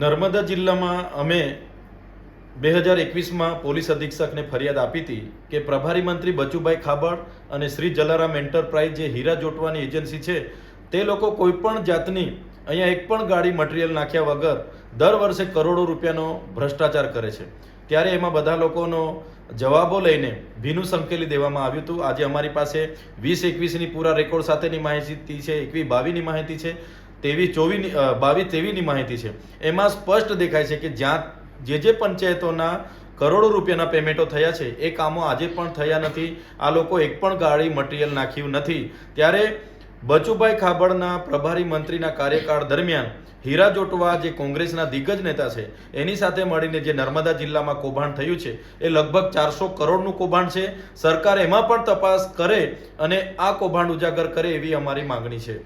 નર્મદા જિલ્લામાં અમે બે હજાર એકવીસમાં પોલીસ અધિક્ષકને ફરિયાદ આપી હતી કે પ્રભારી મંત્રી બચુભાઈ ખાબડ અને શ્રી જલારામ એન્ટરપ્રાઇઝ જે હીરા જોટવાની એજન્સી છે, તે લોકો કોઈ પણ જાતની અહીંયા એક પણ ગાડી મટીરિયલ નાખ્યા વગર દર વર્ષે કરોડો રૂપિયાનો ભ્રષ્ટાચાર કરે છે. ત્યારે એમાં બધા લોકોનો જવાબો લઈને ભીનું સંકેલી દેવામાં આવ્યું હતું. આજે અમારી પાસે વીસ એકવીસની પૂરા રેકોર્ડ સાથેની માહિતી છે, એકવીસ બાવીની માહિતી છે. તેવી ચોવીસ બાવીસ તેવીની માહિતી છે. એમાં સ્પષ્ટ દેખાય છે કે જ્યાં જે જે પંચાયતોના કરોડો રૂપિયાના પેમેન્ટો થયા છે, એ કામો આજે પણ થયા નથી. આ લોકો એક પણ ગાડી મટીરિયલ નાખ્યું નથી. ત્યારે બચુભાઈ ખાબડના પ્રભારી મંત્રીના કાર્યકાળ દરમિયાન હીરા જોટવા જે કોંગ્રેસના દિગ્ગજ નેતા છે, એની સાથે મળીને જે નર્મદા જિલ્લામાં કૌભાંડ થયું છે, એ લગભગ ચારસો કરોડનું કૌભાંડ છે. સરકાર એમાં પણ તપાસ કરે અને આ કૌભાંડ ઉજાગર કરે એવી અમારી માંગણી છે.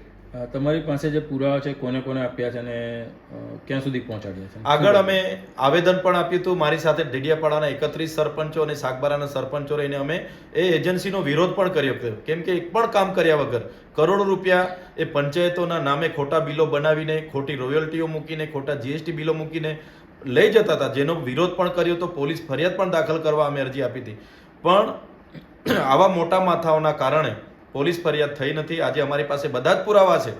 તમારી પાસે જે પુરાવા છે કોને કોને આપ્યા છે અને ક્યાં સુધી પહોંચાડ્યા છે? આગળ અમે આવેદન પણ આપ્યું હતું મારી સાથે ડેડિયાપાડાના એકત્રીસ સરપંચો અને સાગબારાના સરપંચો રહીને અમે એ એજન્સીનો વિરોધ પણ કર્યો હતો કેમ કે એક પણ કામ કર્યા વગર કરોડો રૂપિયા એ પંચાયતોના નામે ખોટા બિલો બનાવીને ખોટી રોયલ્ટીઓ મૂકીને ખોટા જીએસટી બિલો મૂકીને લઈ જતા હતા. જેનો વિરોધ પણ કર્યો તો પોલીસ ફરિયાદ પણ દાખલ કરવા અમે અરજી આપી હતી. પણ આવા મોટા માથાઓના કારણે પોલીસ ફરિયાદ થઈ નથી. આજે અમારી પાસે બધા જ પુરાવા છે.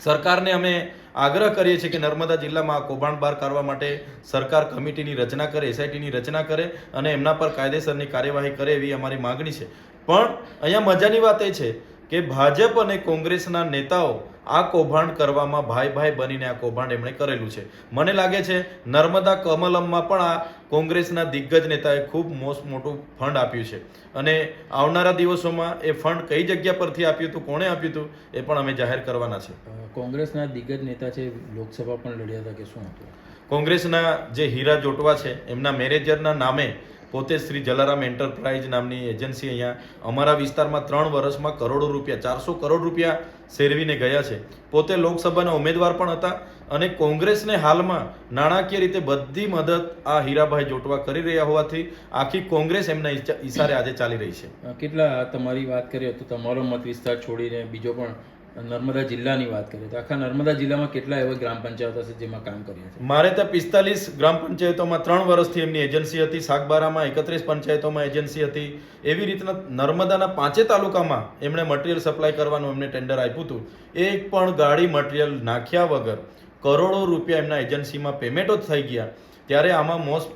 સરકારને અમે આગ્રહ કરીએ છીએ કે નર્મદા જિલ્લામાં આ કૌભાંડ બહાર કાઢવા માટે સરકાર કમિટીની રચના કરે એસઆઈટીની રચના કરે અને એમના પર કાયદેસરની કાર્યવાહી કરે એવી અમારી માગણી છે. પણ અહીંયા મજાની વાત એ છે કે ભાજપ અને કોંગ્રેસના નેતાઓ આ કૌભાંડ કરવામાં ભાઈ ભાઈ બનીને આ કૌભાંડ એમણે કરેલું છે. મને લાગે છે નર્મદા કમલમમાં પણ આ કોંગ્રેસના દિગ્ગજ નેતાએ ખૂબ મોસ્ટ મોટું ફંડ આપ્યું છે. અને આવનારા દિવસોમાં એ ફંડ કઈ જગ્યા પરથી આપ્યું હતું કોણે આપ્યું હતું એ પણ અમે જાહેર કરવાના છે. કોંગ્રેસના દિગ્ગજ નેતા છે લોકસભા પણ લડ્યા હતા કે શું હતું? કોંગ્રેસના જે હીરા જોટવા છે એમના મેનેજરના નામે પોતે શ્રી જલારામ એન્ટરપ્રાઇઝ નામની એજન્સી અહીંયા અમારા વિસ્તારમાં ત્રણ વર્ષમાં કરોડો રૂપિયા, ચારસો કરોડ રૂપિયા શેરવીને ગયા છે. પોતે લોકસભાના ઉમેદવાર પણ હતા અને કોંગ્રેસને હાલમાં નાણાકીય રીતે બધી મદદ આ હીરાભાઈ જોટવા કરી રહ્યા હોવાથી આખી કોંગ્રેસ એમના ઈશારે આજે ચાલી રહી છે. કેટલા તમારી વાત કરીએ તો તમારો મત વિસ્તાર છોડીને બીજો પણ નર્મદા જિલ્લાની વાત કરીએ તો આખા નર્મદા જિલ્લામાં કેટલા એવા ગ્રામ પંચાયતો છે જેમાં કામ કર્યા છે મારે તો પિસ્તાલીસ ગ્રામ પંચાયતોમાં ત્રણ વર્ષથી એમની એજન્સી હતી, સાગબારામાં એકત્રીસ પંચાયતોમાં એજન્સી હતી. એવી રીતના નર્મદાના પાંચે તાલુકામાં એમણે મટીરિયલ સપ્લાય કરવાનું એમને ટેન્ડર આપ્યું હતું. એક પણ ગાડી મટીરિયલ નાખ્યા વગર કરોડો રૂપિયા એમના એજન્સીમાં પેમેન્ટો જ થઈ ગયા. ત્યારે આમાં મોસ્ટ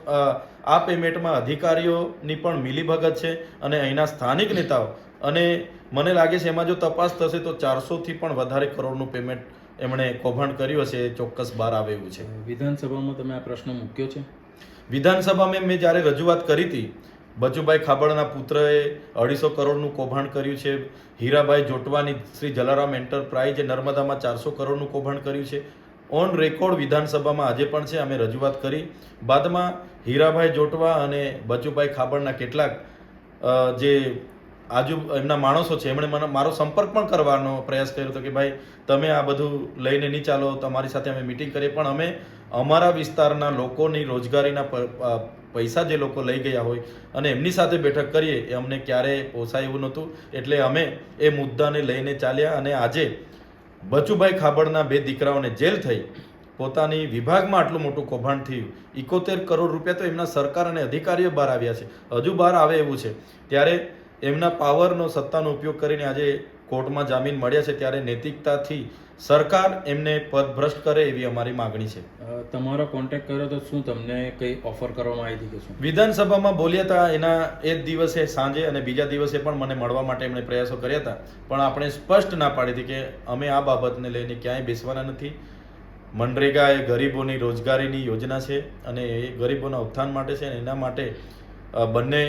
આ પેમેન્ટમાં અધિકારીઓની પણ મિલીભગત છે અને અહીંના સ્થાનિક નેતાઓ અને મને લાગે છે એમાં જો તપાસ થશે તો ચારસોથી પણ વધારે કરોડનું પેમેન્ટ એમણે કૌભાંડ કર્યું હશે ચોક્કસ બહાર આવે એવું છે. વિધાનસભામાં તમે આ પ્રશ્ન મૂક્યો છે? વિધાનસભામાં મેં જ્યારે રજૂઆત કરી હતી બચુભાઈ ખાબડના પુત્રએ અઢીસો કરોડનું કૌભાંડ કર્યું છે હીરાભાઈ જોટવાની શ્રી જલારામ એન્ટરપ્રાઇઝે નર્મદામાં ચારસો કરોડનું કૌભાંડ કર્યું છે. ઓન રેકોર્ડ વિધાનસભામાં આજે પણ છે અમે રજૂઆત કરી. બાદમાં હીરાભાઈ જોટવા અને બચુભાઈ ખાબડના કેટલાક જે આજુ એમના માણસો છે, એમણે મને મારો સંપર્ક પણ કરવાનો પ્રયાસ કર્યો હતો કે ભાઈ, તમે આ બધું લઈને નહીં ચાલો, તમારી સાથે અમે મિટિંગ કરીએ. પણ અમે અમારા વિસ્તારના લોકોની રોજગારીના પૈસા જે લોકો લઈ ગયા હોય અને એમની સાથે બેઠક કરીએ, એ અમને ક્યારેય પોસાય એવું નહોતું. એટલે અમે એ મુદ્દાને લઈને ચાલ્યા અને આજે બચુભાઈ ખાબડના બે દીકરાઓને જેલ થઈ, પોતાની વિભાગમાં આટલું મોટું કૌભાંડ થયું. ઇકોતેર કરોડ રૂપિયા તો એમના સરકાર અને અધિકારીઓ બહાર આવ્યા છે. હજુ બહાર આવે એવું છે. ત્યારે એમના પાવરનો સત્તાનો ઉપયોગ કરીને આજે કોર્ટમાં જામીન મળ્યા છે ત્યારે નૈતિકતાથી સરકાર એમને પદભ્રષ્ટ કરે એવી અમારી માગણી છે. તમારો કોન્ટેક્ટ કર્યો તો શું તમને કઈ ઓફર કરવામાં આવી હતી કે શું? વિધાનસભામાં બોલ્યા હતા એના એ જ દિવસે સાંજે અને બીજા દિવસે પણ મને મળવા માટે એમણે પ્રયાસો કર્યા હતા. પણ આપણે સ્પષ્ટ ના પાડી હતી કે અમે આ બાબતને લઈને ક્યાંય બેસવાના નથી. મનરેગા એ ગરીબોની રોજગારીની યોજના છે અને એ ગરીબોના ઉત્થાન માટે છે અને એના માટે બંને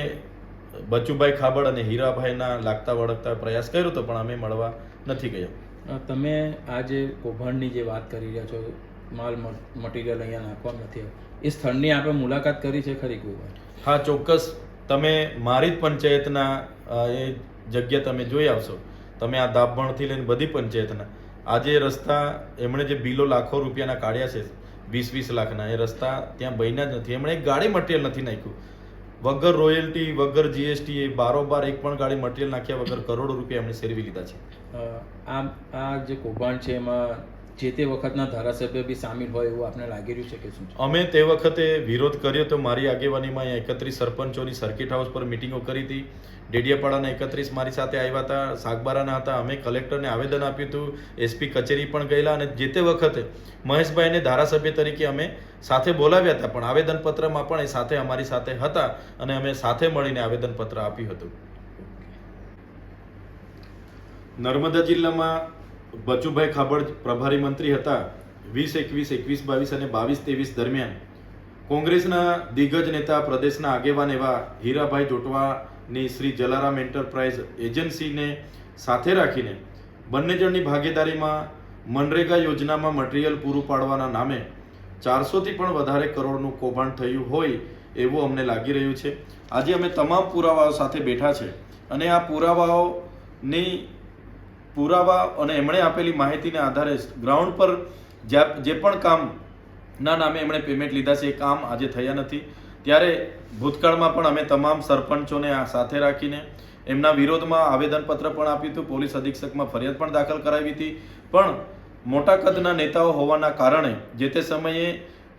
બચુભાઈ ખાબડ અને હીરાભાઈના લાગતા વળગતા પ્રયાસ કર્યો હતો પણ અમે મળવા નથી ગયા. તમે આ જે કૌભાંડની જે વાત કરી રહ્યા છો માલ મટીરિયલ અહીંયા નાખવા નથી એ સ્થળની આપણે મુલાકાત કરી છે ખરી કોઈ હા ચોક્કસ. તમે મારી જ પંચાયતના એ જગ્યા તમે જોઈ આવશો. તમે આ દાભણથી લઈને બધી પંચાયતના. આજે રસ્તા એમણે જે બિલો લાખો રૂપિયાના કાઢ્યા છે વીસ વીસ લાખના એ રસ્તા ત્યાં બન્યા જ નથી. એમણે એક ગાડી મટીરિયલ નથી નાખ્યું. વગર રોયલ્ટી, વગર જીએસટી એ બારોબાર એક પણ ગાડી મટીરિયલ નાખ્યા વગર કરોડો રૂપિયા એમણે સેરવી લીધા છે. આ આ જે કૌભાંડ છે એમાં જે તે વખતના ધારાસભ્ય બી સામેલ હોય એવું આપણે લાગી રહ્યું છે કે શું અમે તે વખતે વિરોધ કર્યો તો મારી આગેવાનીમાં અહીંયા એકત્રીસ સરપંચોની સર્કિટ હાઉસ પર મિટિંગો કરી હતી. ડેડિયાપાડાના એકત્રીસ મારી સાથે આવ્યા હતા સાગબારાના હતા. અમે કલેક્ટરને આવેદન આપ્યું હતું. એસપી કચેરી પણ ગયેલા અને જે તે વખતે મહેશભાઈને ધારાસભ્ય તરીકે અમે સાથે બોલાવ્યા હતા પણ આવેદનપત્રમાં પણ એ સાથે અમારી સાથે હતા અને અમે સાથે મળીને આવેદનપત્ર આપ્યું હતું. નર્મદા જિલ્લામાં બચુભાઈ ખાબડ પ્રભારી મંત્રી હતા. વીસ એકવીસ એકવીસ બાવીસ અને બાવીસ ત્રેવીસ દરમિયાન કોંગ્રેસના દિગ્ગજ નેતા પ્રદેશના આગેવાન એવા હીરાભાઈ જોટવાની શ્રી જલારામ એન્ટરપ્રાઇઝ એજન્સીને સાથે રાખીને બંને જણની ભાગીદારીમાં મનરેગા યોજનામાં મટીરિયલ પૂરું પાડવાના નામે ચારસોથી પણ વધારે કરોડનું કૌભાંડ થયું હોય એવું અમને લાગી રહ્યું છે. આજે અમે તમામ પુરાવાઓ સાથે બેઠા છે અને આ પુરાવાઓની પુરાવા અને એમણે આપેલી માહિતીને આધારે ગ્રાઉન્ડ પર જે પણ કામના નામે એમણે પેમેન્ટ લીધા છે એ કામ આજે થયા નથી. ત્યારે ભૂતકાળમાં પણ અમે તમામ સરપંચોને આ સાથે રાખીને એમના વિરોધમાં આવેદનપત્ર પણ આપ્યું હતું. પોલીસ અધિક્ષકમાં ફરિયાદ પણ દાખલ કરાવી હતી. પણ મોટા કદના નેતાઓ હોવાના કારણે જે તે સમયે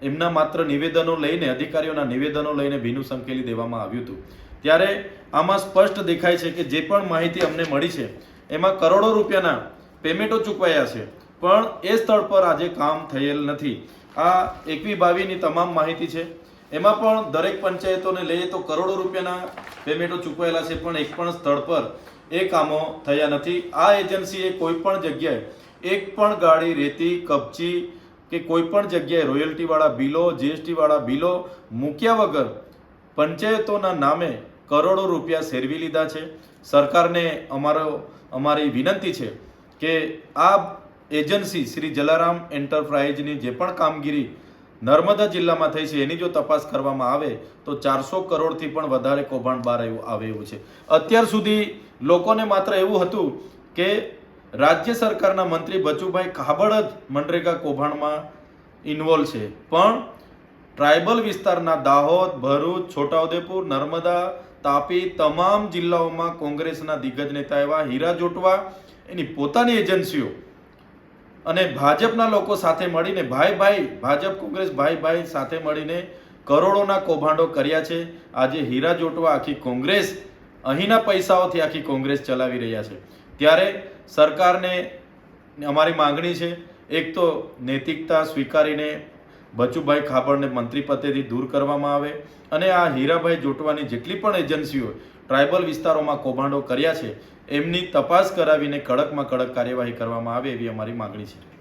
એમના માત્ર નિવેદનો લઈને, અધિકારીઓના નિવેદનો લઈને ભીનું સંકેલી દેવામાં આવ્યું હતું. ત્યારે આમાં સ્પષ્ટ દેખાય છે કે જે પણ માહિતી અમને મળી છે એમાં કરોડો રૂપિયાના પેમેન્ટો ચૂકવાયા છે. પણ એ સ્થળ પર આજે કામ થયેલ નથી. આ એકવી બાવીની તમામ માહિતી છે. એમાં પણ દરેક પંચાયતોને લઈએ તો કરોડો રૂપિયાના પેમેન્ટો ચૂકવાયેલા છે, પણ એક પણ સ્થળ પર એ કામો થયા નથી. આ એજન્સીએ કોઈ પણ જગ્યાએ એક પણ ગાડી રેતી, કપચી કે કોઈ પણ જગ્યાએ રોયલ્ટીવાળા બિલો, જીએસટીવાળા બિલો મૂક્યા વગર પંચાયતોના નામે કરોડો રૂપિયા સેરવી લીધા છે. સરકારને અમારો અમારી વિનંતી છે કે આ એજન્સી શ્રી જલારામ એન્ટરપ્રાઇઝની જે પણ કામગીરી નર્મદા જિલ્લામાં થઈ છે, એની જો તપાસ કરવામાં આવે, તો ચારસો કરોડથી પણ વધારે કૌભાંડ બહાર આવે એવું છે. અત્યાર સુધી લોકોને માત્ર એવું હતું કે રાજ્ય સરકારના મંત્રી બચુભાઈ કાબડ જ મનરેગા કૌભાંડમાં ઇન્વોલ્વ છે. પણ ટ્રાઇબલ વિસ્તારના દાહોદ, ભરૂચ, છોટાઉદેપુર, નર્મદા તાપી તમામ જિલ્લાઓમાં કોંગ્રેસના દિગ્ગજ નેતા એવા હીરા જોટવા, એની પોતાની એજન્સીઓ અને ભાજપના લોકો સાથે મળીને ભાઈ ભાઈ, ભાજપ કોંગ્રેસ ભાઈ ભાઈ સાથે મળીને કરોડોના કૌભાંડો કર્યા છે. આજે હીરા જોટવા આખી કોંગ્રેસ અહીંના પૈસાઓથી આખી કોંગ્રેસ ચલાવી રહ્યા છે. ત્યારે સરકારને અમારી માંગણી છે, એક તો નૈતિકતા સ્વીકારીને બચુભાઈ ખાબડને મંત્રી પદેથી દૂર કરવામાં આવે અને આ હીરાભાઈ જોટવાની જેટલી પણ એજન્સીઓ ટ્રાઇબલ વિસ્તારોમાં કૌભાંડો કર્યા છે, એમની તપાસ કરાવીને કડકમાં કડક કાર્યવાહી કરવામાં આવે એવી અમારી માંગણી છે.